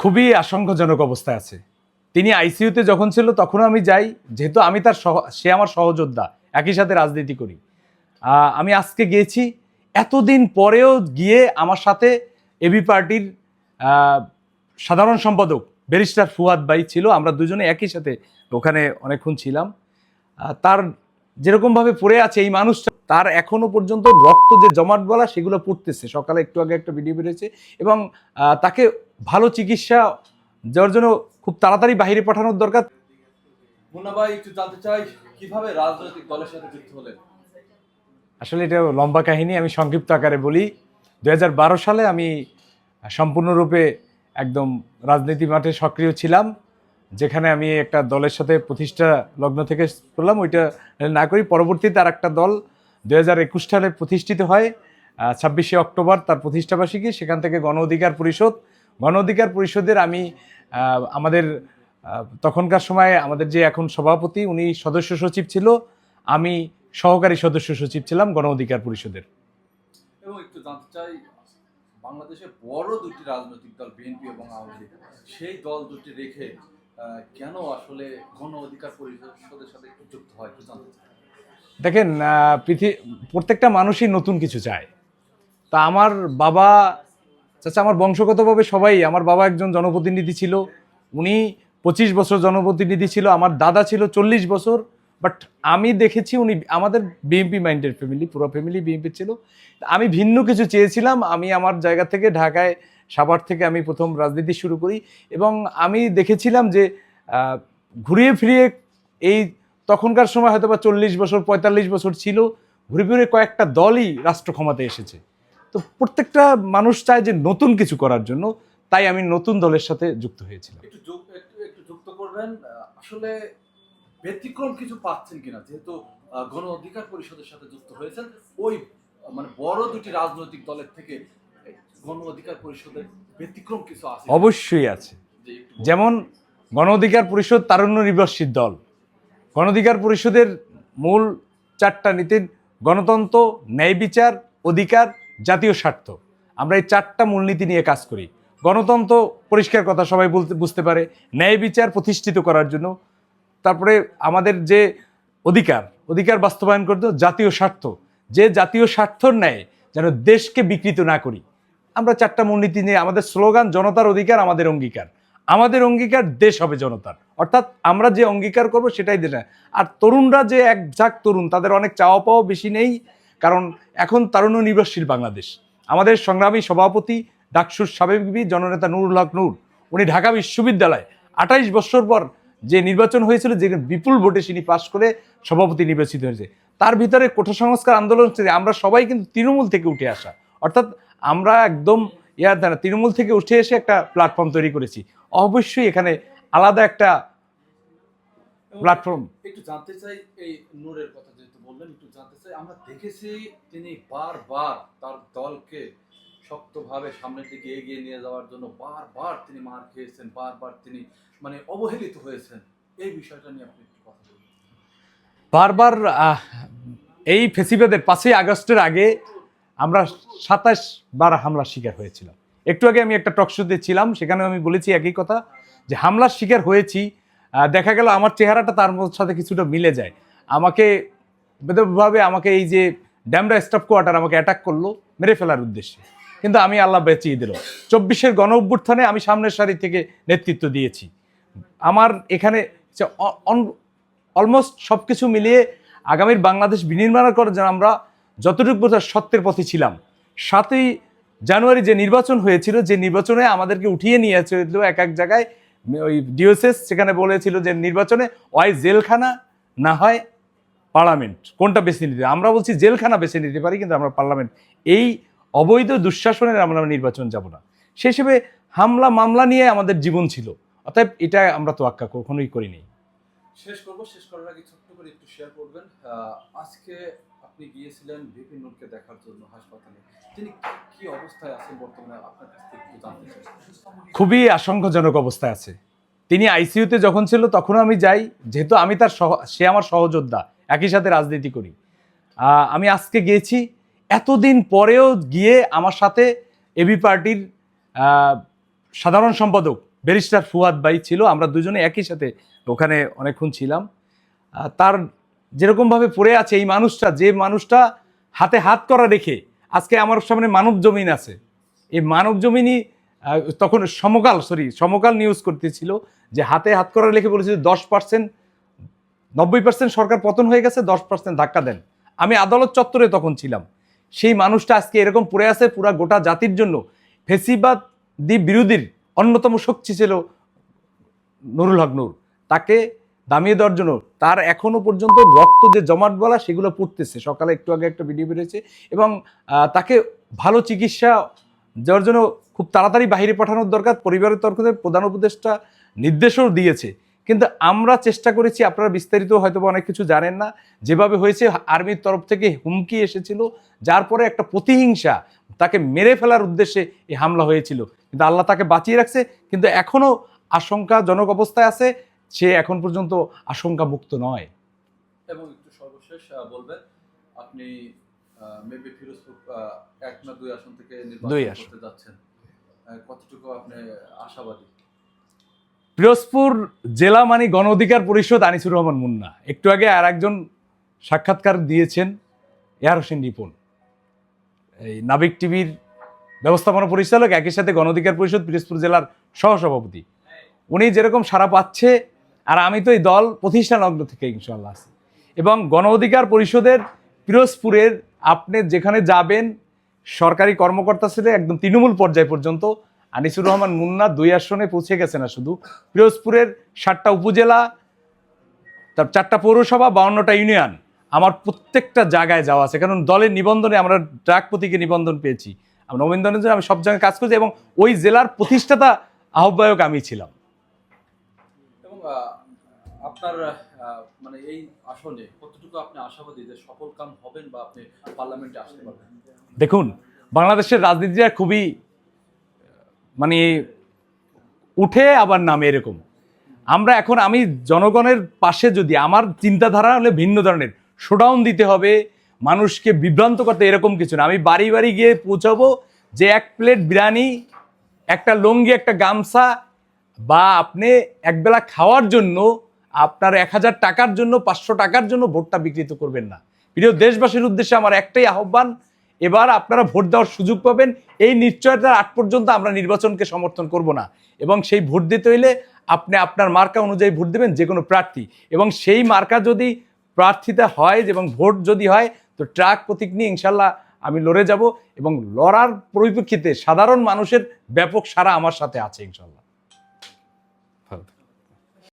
খুবই আশঙ্কাজনক অবস্থায় আছে। তিনি আইসিইউতে যখন ছিল তখনও আমি যাই, যেহেতু আমি তার সহ, সে আমার সহযোদ্ধা, একই সাথে রাজনীতি করি। আমি আজকে গিয়েছি, এতদিন পরেও গিয়ে আমার সাথে এবি পার্টির সাধারণ সম্পাদক ব্যারিস্টার ফুয়াদ ভাই ছিল, আমরা দুজনে একই সাথে ওখানে অনেকক্ষণ ছিলাম। তার যেরকমভাবে পড়ে আছে এই মানুষটা তার এখনও পর্যন্ত রক্ত যে জমাট বলা সেগুলো পড়তেছে। সকালে একটু আগে একটা ভিডিও বেরিয়েছে এবং তাকে ভালো চিকিৎসা দেওয়ার জন্য খুব তাড়াতাড়ি বাইরে পাঠানোর দরকার। মুন্না ভাই একটু জানতে চাই কীভাবে রাজনৈতিক দলের সাথে যুক্ত হলেন? আসলে এটা লম্বা কাহিনী আমি সংক্ষিপ্ত আকারে বলি। দু হাজার বারো সালে আমি সম্পূর্ণরূপে একদম রাজনীতি মাঠে সক্রিয় ছিলাম যেখানে আমি একটা দলের সাথে প্রতিষ্ঠা লগ্ন থেকে করলাম। ওইটা না করি পরবর্তীতে আর একটা দল দু সালে প্রতিষ্ঠিত হয় ছাব্বিশে অক্টোবর তার প্রতিষ্ঠাবার্ষিকী। সেখান থেকে গণ অধিকার পরিষদ। গণ অধিকার পরিষদের আমি আমাদের তখনকার সময় আমাদের যে এখন সভাপতি, উনি সদস্য সচিব ছিল। আমি সহকারী সদস্য সচিব ছিলাম গণ অধিকার পরিষদের। এবং একটু জানতে চাই, বাংলাদেশে বড় দুটি রাজনৈতিক দল, বিএনপি এবং আওয়ামী লীগ, সেই দল দুটি রেখে কেন আসলে গণ অধিকার পরিষদের সাথে যুক্ত হয়, একটু জানতে চাই। দেখেন পৃথিবী প্রত্যেকটা মানুষই নতুন কিছু চায়। তা আমার বাবা, চাচা, আমার বংশগতভাবে সবাই, আমার বাবা একজন জনপ্রতিনিধি ছিল, উনি পঁচিশ বছর জনপ্রতিনিধি ছিল, আমার দাদা ছিল চল্লিশ বছর, বাট আমি দেখেছি উনি, আমাদের বিএনপি মাইন্ডেড ফ্যামিলি পুরো ফ্যামিলি বিএমপি ছিল। আমি ভিন্ন কিছু চেয়েছিলাম, আমি আমার জায়গা থেকে ঢাকায়, সাভার থেকে আমি প্রথম রাজনীতি শুরু করি এবং আমি দেখেছিলাম যে ঘুরিয়ে ফিরিয়ে এই তখনকার সময় হয়তো বা চল্লিশ বছর পঁয়তাল্লিশ বছর ছিল ঘুরে ফিরে কয়েকটা দলই রাষ্ট্র ক্ষমতায় এসেছে। তো প্রত্যেকটা মানুষ চায় যে নতুন কিছু করার জন্য তাই আমি নতুন দলের সাথে যুক্ত হয়েছিলাম। একটু একটু যুক্ত করবেন আসলে ব্যতিক্রম কিছু পাচ্ছেন কিনা? যেহেতু গণ অধিকার পরিষদের সাথে যুক্ত হয়েছেন ওই মানে বড় দুটি রাজনৈতিক দলের থেকে গণ অধিকার পরিষদের ব্যতিক্রম কিছু আছে অবশ্যই আছে। যেমন গণ অধিকার পরিষদ তারুণ্য নির্ভরশীল দল। গণ অধিকার পরিষদের মূল চারটা নীতির গণতন্ত্র, ন্যায় বিচার, অধিকার, জাতীয় স্বার্থ। আমরা এই চারটা মূলনীতি নিয়ে কাজ করি। গণতন্ত্র পরিষ্কার কথা সবাই বলতে, বুঝতে পারে। ন্যায় বিচার প্রতিষ্ঠিত করার জন্য। তারপরে আমাদের যে অধিকার অধিকার বাস্তবায়ন করতে জাতীয় স্বার্থ। যে জাতীয় স্বার্থর ন্যায় যেন দেশকে বিকৃত না করি। আমরা চারটা মূলনীতি নিয়ে আমাদের স্লোগান, জনতার অধিকার, আমাদের অঙ্গীকার। আমাদের অঙ্গীকার দেশ হবে জনতার। অর্থাৎ আমরা যে অঙ্গীকার করব সেটাই দেশ আর তরুণরা যে এক ঝাঁক তরুণ, তাদের অনেক চাওয়া পাওয়া বেশি নেই, কারণ এখন তারুণ্য নির্ভরশীল বাংলাদেশ। আমাদের সংগ্রামী সভাপতি ডাকসুর সাবেকবি, জননেতা নুরুল হক নূর, উনি ঢাকা বিশ্ববিদ্যালয় আঠাইশ বছর পর যে নির্বাচন হয়েছিল, যে বিপুল ভোটে তিনি পাশ করে সভাপতি নির্বাচিত হয়েছে। তার ভিতরে কোঠা সংস্কার আন্দোলন আমরা সবাই কিন্তু তৃণমূল থেকে উঠে আসা। অর্থাৎ আমরা একদম ইয়ার দ্বারা তৃণমূল থেকে উঠে এসে একটা প্ল্যাটফর্ম তৈরি করেছি। অবশ্যই এখানে আলাদা একটা প্ল্যাটফর্ম একটু জানতে চাই এই নূরের কথা যেহেতু বললেন একটু জানতে চাই আমরা দেখেছি তিনি বারবার তার দলকে শক্তভাবে সামনের দিকে এগিয়ে নিয়ে যাওয়ার জন্য বারবার তিনি মার খেয়েছেন বারবার তিনি মানে অবহেলিত হয়েছেন। এই বিষয়টা নিয়ে আপনি একটু কথা বলুন। বারবার এই ফেসিবাদের পাঁচই আগস্টের আগে আমরা সাতাশ বার হামলার শিকার হয়েছিলাম। একটু আগে আমি একটা টকশোতে ছিলাম সেখানে আমি বলেছি একই কথা, যে হামলার শিকার হয়েছি দেখা গেল আমার চেহারাটা তার সাথে কিছুটা মিলে যায়। আমাকে বেদভাবে আমাকে এই যে ড্যামরা স্টাফ কোয়ার্টার আমাকে অ্যাটাক করল, মেরে ফেলার উদ্দেশ্যে। কিন্তু আমি আল্লাহ বেঁচিয়ে দিল। চব্বিশের গণ অভ্যুত্থানে আমি সামনের সারি থেকে নেতৃত্ব দিয়েছি। আমার এখানে অলমোস্ট সব কিছু মিলিয়ে আগামীর বাংলাদেশ বিনির্মাণ করার জন্য আমরা যতটুকু বোঝার সত্যের পথে ছিলাম, সাতই জানুয়ারি যে নির্বাচন হয়েছিল, যে নির্বাচনে আমাদেরকে উঠিয়ে নিয়ে আসছিল এক এক জায়গায়, ওই ডিওসেস সেখানে বলেছিল যে নির্বাচনে হয় জেলখানা না হয় পার্লামেন্ট কোনটা বেছে নিতে? আমরা বলছি জেলখানা বেছে নিতে পারি, কিন্তু আমরা পার্লামেন্ট এই অবৈধ দুঃশাসনের আমরা নির্বাচন যাব না। সে হিসেবে হামলা মামলা নিয়ে আমাদের জীবন ছিল। অতএব এটা আমরা তো কখনোই করিনি। শেষ করব, শেষ করার আগে ছোট্ট করে একটু শেয়ার করবেন। আজকে আপনি গিয়েছিলেন বিপিন নুরকে দেখার জন্য হাসপাতালে। তিনি কি অবস্থায় আছেন বর্তমানে, আপনার কাছ থেকে একটু জানতে চাই। খুবই আশঙ্কাজনক অবস্থায় আছে। তিনি আইসিইউতে যখন ছিল, তখনও আমি যাই, যেহেতু আমি তার সহ, সে আমার সহযোদ্ধা, একই সাথে রাজনীতি করি। আমি আজকে গিয়েছি, এতদিন পরেও গিয়ে আমার সাথে এবি পার্টির সাধারণ সম্পাদক ব্যারিস্টার ফুয়াদ ভাই ছিল, আমরা দুজনে একই সাথে ওখানে অনেকক্ষণ ছিলাম। তার যেরকমভাবে পড়ে আছে এই মানুষটা, যে মানুষটা হাতে হাত করা রেখে আজকে আমার সামনে মানব জমিন আছে। এই মানব জমিনই তখন সমকাল সরি সমকাল নিউজ করতেছিল যে হাতে হাত করা রেখে বলেছিল দশ পার্সেন্ট নব্বই পার্সেন্ট সরকার পতন হয়ে গেছে, দশ পার্সেন্ট ধাক্কা দেন। আমি আদালত চত্বরে তখন ছিলাম। সেই মানুষটা আজকে এরকম পড়ে আছে পুরা গোটা জাতির জন্য। ফেসিবাদ দি বিরোধীর অন্যতম শক্তি ছিল নুরুল হক নূর। তাকে দামিয়ে দেওয়ার জন্য তার এখনও পর্যন্ত রক্ত যে জমাট বলা সেগুলো পড়তেছে। সকালে একটু আগে একটা ভিডিও বেরিয়েছে এবং তাকে ভালো চিকিৎসা দেওয়ার জন্য খুব তাড়াতাড়ি বাহিরে পাঠানোর দরকার। পরিবারের তরফ থেকে প্রধান উপদেষ্টা নির্দেশও দিয়েছে। কিন্তু আমরা চেষ্টা করেছি আপনারা বিস্তারিত হয়তো অনেক কিছু জানেন না যেভাবে হয়েছে আর্মির তরফ থেকে হুমকি এসেছিল যার পরে একটা প্রতিহিংসা তাকে মেরে ফেলার উদ্দেশ্যে এই হামলা হয়েছিল। কিন্তু আল্লাহ তাকে বাঁচিয়ে রাখছে কিন্তু এখনও আশঙ্কাজনক অবস্থায় আছে সে এখন পর্যন্ত আশঙ্কা মুক্ত নয়। এবং একটু সর্বশেষ বলবেন আপনি মেবি ফিরোজপুর এক না দুই আসন থেকে নির্বাচন। করতে যাচ্ছেন। কতটুকু আপনি আশাবাদী? পিরোজপুর জেলা মানে গণ অধিকার পরিষদ আনিসুর রহমান মুন্না। একটু আগে আর একজন সাক্ষাৎকার দিয়েছেন এয়ার হোসেন রিপন। এই নাবিক টিভির ব্যবস্থাপনা পরিচালক, একই সাথে গণ অধিকার পরিষদ পিরোজপুর জেলার সহসভাপতি। উনি যেরকম সারা পাচ্ছে, আর আমি তো এই দল প্রতিষ্ঠা লগ্ন থেকে ইনশাল্লাহ আছি। এবং গণ অধিকার পরিষদের পিরোজপুরের, আপনি যেখানে যাবেন, সরকারি কর্মকর্তা ছিল একদম তৃণমূল পর্যায় পর্যন্ত আনিসুর রহমান মুন্না দুই আসনে পৌঁছে গেছে না শুধু পিরোজপুরের ষাটটা উপজেলা তার চারটা পৌরসভা বাউন্নটা ইউনিয়ন। আমার প্রত্যেকটা জায়গায় যাওয়া আছে। কারণ দলের নিবন্ধনে আমরা ট্রাক প্রতীকে নিবন্ধন পেয়েছি। আমরা নবীন্দনের জন্য আমি সব জায়গায় কাজ করছি এবং ওই জেলার প্রতিষ্ঠাতা আহ্বায়ক আমি ছিলাম। এবং আপনার মানে এই আসনে কতটুকু আপনি আশাবাদী যে সফল কাম হবেন বা আপনি পার্লামেন্টে আসতে পারবেন? দেখুন বাংলাদেশের রাজনীতিটা খুবই মানে উঠে আবার নামে এরকম। আমরা এখন, আমি জনগণের পাশে যদি, আমার চিন্তাধারা হলে ভিন্ন ধরনের। শোডাউন দিতে হবে, মানুষকে বিভ্রান্ত করতে এরকম কিছু না। আমি বাড়ি বাড়ি গিয়ে পৌঁছাবো যে এক প্লেট বিরিয়ানি, একটা লুঙ্গি, একটা গামছা বা আপনি একবেলা খাওয়ার জন্য, আপনার এক হাজার টাকার জন্য, পাঁচশো টাকার জন্য ভোটটা বিকৃত করবেন না। প্রিয় দেশবাসীর উদ্দেশ্যে আমার একটাই আহ্বান এবার আপনারা ভোট দেওয়ার সুযোগ পাবেন। এই নিশ্চয়তার আট পর্যন্ত আমরা নির্বাচনকে সমর্থন করব না। এবং সেই ভোট দিতে হইলে আপনি আপনার মার্কা অনুযায়ী ভোট দেবেন যে কোনো প্রার্থী। এবং সেই মার্কা যদি প্রার্থীতে হয় এবং ভোট যদি হয়, তো ট্রাক প্রতীক নিয়ে ইনশাল্লাহ আমি লড়ে যাব। এবং লড়ার পরিপ্রেক্ষিতে সাধারণ মানুষের ব্যাপক সারা আমার সাথে আছে ইনশাল্লাহ।